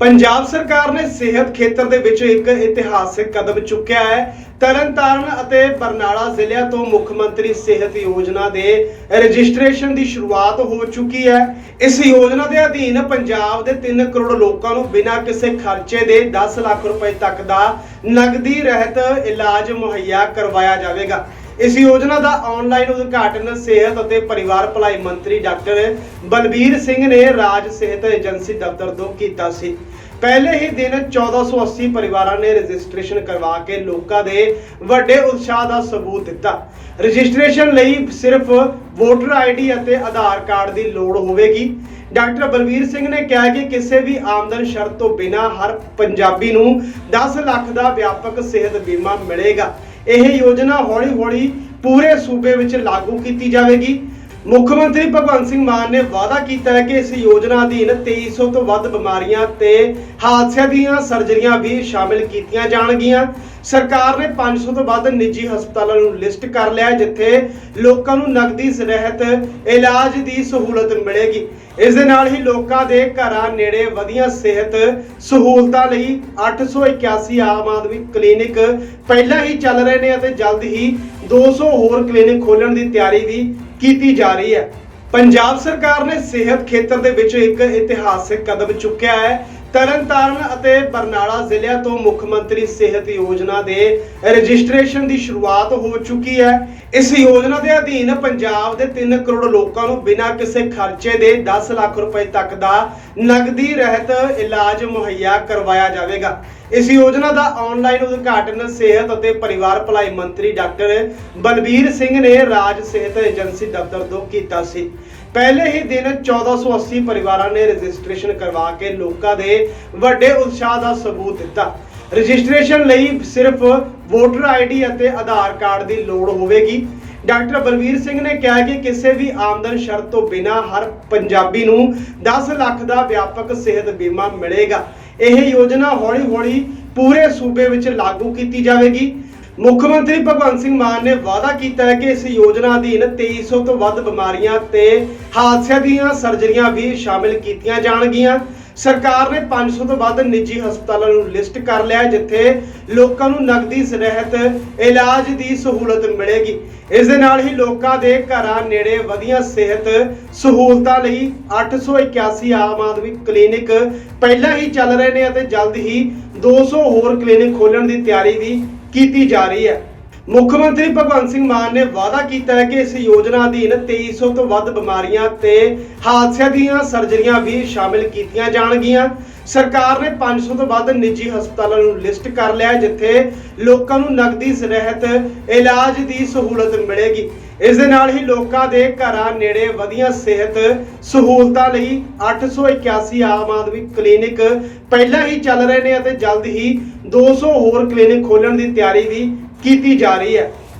ਪੰਜਾਬ ਸਰਕਾਰ ਨੇ ਸਿਹਤ ਖੇਤਰ ਦੇ ਵਿੱਚ ਇੱਕ ਇਤਿਹਾਸਿਕ ਕਦਮ ਚੁੱਕਿਆ ਹੈ। ਤਰਨਤਾਰਨ ਅਤੇ ਬਰਨਾਲਾ ਜ਼ਿਲ੍ਹਿਆਂ ਤੋਂ ਮੁੱਖ ਮੰਤਰੀ ਸਿਹਤ ਯੋਜਨਾ ਦੇ ਰਜਿਸਟ੍ਰੇਸ਼ਨ ਦੀ ਸ਼ੁਰੂਆਤ ਹੋ ਚੁੱਕੀ ਹੈ। ਇਸ ਯੋਜਨਾ ਦੇ ਅਧੀਨ ਪੰਜਾਬ ਦੇ 3 ਕਰੋੜ ਲੋਕਾਂ ਨੂੰ ਬਿਨਾਂ ਕਿਸੇ ਖਰਚੇ ਦੇ 10 ਲੱਖ ਰੁਪਏ ਤੱਕ ਦਾ ਨਗਦੀ ਰਹਿਤ ਇਲਾਜ ਮੁਹੱਈਆ ਕਰਵਾਇਆ ਜਾਵੇਗਾ। ਇਸ ਯੋਜਨਾ ਦਾ ਆਨਲਾਈਨ ਉਦਘਾਟਨ ਸਿਹਤ ਅਤੇ ਪਰਿਵਾਰ ਭਲਾਈ ਮੰਤਰੀ ਡਾਕਟਰ ਬਲਬੀਰ ਸਿੰਘ ਨੇ ਰਾਜ ਸਿਹਤ ਏਜੰਸੀ ਦਫ਼ਤਰ ਤੋਂ ਕੀਤਾ ਸੀ। ਪਹਿਲੇ ਹੀ ਦਿਨ 1480 ਪਰਿਵਾਰਾਂ ਨੇ ਰਜਿਸਟ੍ਰੇਸ਼ਨ ਕਰਵਾ ਕੇ ਲੋਕਾਂ ਦੇ ਵੱਡੇ ਉਤਸ਼ਾਹ ਦਾ ਸਬੂਤ ਦਿੱਤਾ। ਰਜਿਸਟ੍ਰੇਸ਼ਨ ਲਈ ਸਿਰਫ ਵੋਟਰ ਆਈਡੀ ਅਤੇ ਆਧਾਰ ਕਾਰਡ ਦੀ ਲੋੜ ਹੋਵੇਗੀ। ਡਾਕਟਰ ਬਲਵੀਰ ਸਿੰਘ ਨੇ ਕਿਹਾ ਕਿ ਕਿਸੇ ਵੀ ਆਮਦਨ ਸ਼ਰਤ ਤੋਂ ਬਿਨਾਂ ਹਰ ਪੰਜਾਬੀ ਨੂੰ 10 ਲੱਖ ਦਾ ਵਿਆਪਕ ਸਿਹਤ ਬੀਮਾ ਮਿਲੇਗਾ। ਇਹ ਯੋਜਨਾ ਹੌਲੀ-ਹੌਲੀ ਪੂਰੇ ਸੂਬੇ ਵਿੱਚ ਲਾਗੂ ਕੀਤੀ ਜਾਵੇਗੀ। ਮੁੱਖ ਮੰਤਰੀ ਭਗਵੰਤ ਸਿੰਘ ਮਾਨ ਨੇ ਵਾਅਦਾ ਕੀਤਾ ਹੈ ਕਿ ਇਸ ਯੋਜਨਾ ਅਧੀਨ 2300 ਤੋਂ ਵੱਧ ਬਿਮਾਰੀਆਂ ਤੇ ਹਾਦਸਿਆਂ ਦੀਆਂ ਸਰਜਰੀਆਂ ਵੀ ਸ਼ਾਮਿਲ ਕੀਤੀਆਂ ਜਾਣਗੀਆਂ। ਸਰਕਾਰ ਨੇ 500 ਤੋਂ ਵੱਧ ਨਿੱਜੀ ਹਸਪਤਾਲਾਂ ਨੂੰ ਲਿਸਟ ਕਰ ਲਿਆ ਜਿੱਥੇ ਲੋਕਾਂ ਨੂੰ ਨਗਦੀ ਰਹਿਤ ਇਲਾਜ ਦੀ ਸਹੂਲਤ ਮਿਲੇਗੀ। ਇਸ ਦੇ ਨਾਲ ਹੀ ਲੋਕਾਂ ਦੇ ਘਰਾਂ ਨੇੜੇ ਵਧੀਆ ਸਿਹਤ ਸਹੂਲਤਾਂ ਲਈ 881 ਆਮ ਆਦਮੀ ਕਲੀਨਿਕ ਪਹਿਲਾਂ ਹੀ ਚੱਲ ਰਹੇ ਨੇ ਅਤੇ ਜਲਦ ਹੀ 200 ਹੋਰ ਕਲੀਨਿਕ ਖੋਲ੍ਹਣ ਦੀ ਤਿਆਰੀ ਵੀ ਕੀਤੀ ਜਾ ਰਹੀ ਹੈ। ਪੰਜਾਬ ਸਰਕਾਰ ਨੇ ਸਿਹਤ ਖੇਤਰ ਦੇ ਵਿੱਚ ਇੱਕ ਇਤਿਹਾਸਿਕ ਕਦਮ ਚੁੱਕਿਆ ਹੈ। ਤਰਨਤਾਰਨ ਅਤੇ ਬਰਨਾਲਾ ਜ਼ਿਲ੍ਹਿਆਂ ਤੋਂ ਮੁੱਖ ਮੰਤਰੀ ਸਿਹਤ ਯੋਜਨਾ ਦੇ ਰਜਿਸਟ੍ਰੇਸ਼ਨ ਦੀ ਸ਼ੁਰੂਆਤ ਹੋ ਚੁੱਕੀ ਹੈ। ਇਸ ਯੋਜਨਾ ਦੇ ਅਧੀਨ ਪੰਜਾਬ ਦੇ 3 ਕਰੋੜ ਲੋਕਾਂ ਨੂੰ ਬਿਨਾਂ ਕਿਸੇ ਖਰਚੇ ਦੇ 10 ਲੱਖ ਰੁਪਏ ਤੱਕ ਦਾ ਨਗਦੀ ਰਹਿਤ ਇਲਾਜ ਮੁਹੱਈਆ ਕਰਵਾਇਆ ਜਾਵੇਗਾ। ਇਸ ਯੋਜਨਾ ਦਾ ਆਨਲਾਈਨ ਉਦਘਾਟਨ ਸਿਹਤ ਅਤੇ ਪਰਿਵਾਰ ਭਲਾਈ ਮੰਤਰੀ ਡਾਕਟਰ ਬਲਬੀਰ ਸਿੰਘ ਨੇ ਰਾਜ ਸਿਹਤ ਏਜੰਸੀ ਦਫ਼ਤਰ ਤੋਂ ਕੀਤਾ ਸੀ। ਪਹਿਲੇ ਹੀ ਦਿਨ 1480 ਪਰਿਵਾਰਾਂ ਨੇ ਰਜਿਸਟ੍ਰੇਸ਼ਨ ਕਰਵਾ ਕੇ ਲੋਕਾਂ ਦੇ ਵੱਡੇ ਉਤਸ਼ਾਹ ਦਾ ਸਬੂਤ ਦਿੱਤਾ। ਰਜਿਸਟ੍ਰੇਸ਼ਨ ਲਈ ਸਿਰਫ ਵੋਟਰ ਆਈਡੀ ਅਤੇ ਆਧਾਰ ਕਾਰਡ ਦੀ ਲੋੜ ਹੋਵੇਗੀ। ਡਾਕਟਰ ਬਲਵੀਰ ਸਿੰਘ ਨੇ ਕਿਹਾ ਕਿ ਕਿਸੇ ਵੀ ਆਮਦਨ ਸ਼ਰਤ ਤੋਂ ਬਿਨਾਂ ਹਰ ਪੰਜਾਬੀ ਨੂੰ 10 ਲੱਖ ਦਾ ਵਿਆਪਕ ਸਿਹਤ ਬੀਮਾ ਮਿਲੇਗਾ। ਇਹ ਯੋਜਨਾ ਹੌਲੀ-ਹੌਲੀ ਪੂਰੇ ਸੂਬੇ ਵਿੱਚ ਲਾਗੂ ਕੀਤੀ ਜਾਵੇਗੀ। ਮੁੱਖ ਮੰਤਰੀ ਭਗਵੰਤ ਸਿੰਘ ਮਾਨ ਨੇ ਵਾਅਦਾ ਕੀਤਾ ਹੈ ਕਿ ਇਸ ਯੋਜਨਾ ਅਧੀਨ 2300 ਤੋਂ ਵੱਧ ਬਿਮਾਰੀਆਂ ਤੇ ਹਾਦਸਿਆਂ ਦੀਆਂ ਸਰਜਰੀਆਂ ਵੀ ਸ਼ਾਮਿਲ ਕੀਤੀਆਂ ਜਾਣਗੀਆਂ। ਸਰਕਾਰ ਨੇ 500 ਤੋਂ ਵੱਧ ਨਿੱਜੀ ਹਸਪਤਾਲਾਂ ਨੂੰ ਲਿਸਟ ਕਰ ਲਿਆ ਜਿੱਥੇ ਲੋਕਾਂ ਨੂੰ ਨਗਦੀ ਰਹਿਤ ਇਲਾਜ ਦੀ ਸਹੂਲਤ ਮਿਲੇਗੀ। ਇਸ ਦੇ ਨਾਲ ਹੀ ਲੋਕਾਂ ਦੇ ਘਰਾਂ ਨੇੜੇ ਵਧੀਆ ਸਿਹਤ ਸਹੂਲਤਾਂ ਲਈ 881 ਆਮ ਆਦਮੀ ਕਲੀਨਿਕ ਪਹਿਲਾਂ ਹੀ ਚੱਲ ਰਹੇ ਨੇ ਅਤੇ ਜਲਦ ਹੀ 200 ਹੋਰ ਕਲੀਨਿਕ ਖੋਲ੍ਹਣ ਦੀ ਤਿਆਰੀ ਵੀ ਕੀਤੀ ਜਾ ਰਹੀ ਹੈ। ਮੁੱਖ ਮੰਤਰੀ ਭਗਵੰਤ ਸਿੰਘ ਮਾਨ ਨੇ ਵਾਅਦਾ ਕੀਤਾ ਹੈ ਕਿ ਇਸ ਯੋਜਨਾ ਅਧੀਨ 2300 ਤੋਂ ਵੱਧ ਬਿਮਾਰੀਆਂ ਤੇ ਹਾਦਸਿਆਂ ਦੀਆਂ ਸਰਜਰੀਆਂ ਵੀ ਸ਼ਾਮਿਲ ਕੀਤੀਆਂ ਜਾਣਗੀਆਂ। ਸਰਕਾਰ ਨੇ 500 ਤੋਂ ਵੱਧ ਨਿੱਜੀ ਹਸਪਤਾਲਾਂ ਨੂੰ ਲਿਸਟ ਕਰ ਲਿਆ ਹੈ, ਜਿੱਥੇ ਲੋਕਾਂ ਨੂੰ ਨਗਦੀ ਰਹਿਤ ਇਲਾਜ ਦੀ ਸਹੂਲਤ ਮਿਲੇਗੀ। ਇਸ ਦੇ ਨਾਲ ਹੀ ਲੋਕਾਂ ਦੇ ਘਰਾਂ ਨੇੜੇ ਵਧੀਆ ਸਿਹਤ ਸਹੂਲਤਾਂ ਲਈ 881 ਆਮ ਆਦਮੀ ਕਲੀਨਿਕ ਪਹਿਲਾਂ ਹੀ ਚੱਲ ਰਹੇ ਨੇ ਅਤੇ ਜਲਦ ਹੀ 200 ਹੋਰ ਕਲੀਨਿਕ ਖੋਲ੍ਹਣ ਦੀ ਤਿਆਰੀ ਵੀ ਕੀਤੀ ਜਾ ਰਹੀ ਹੈ।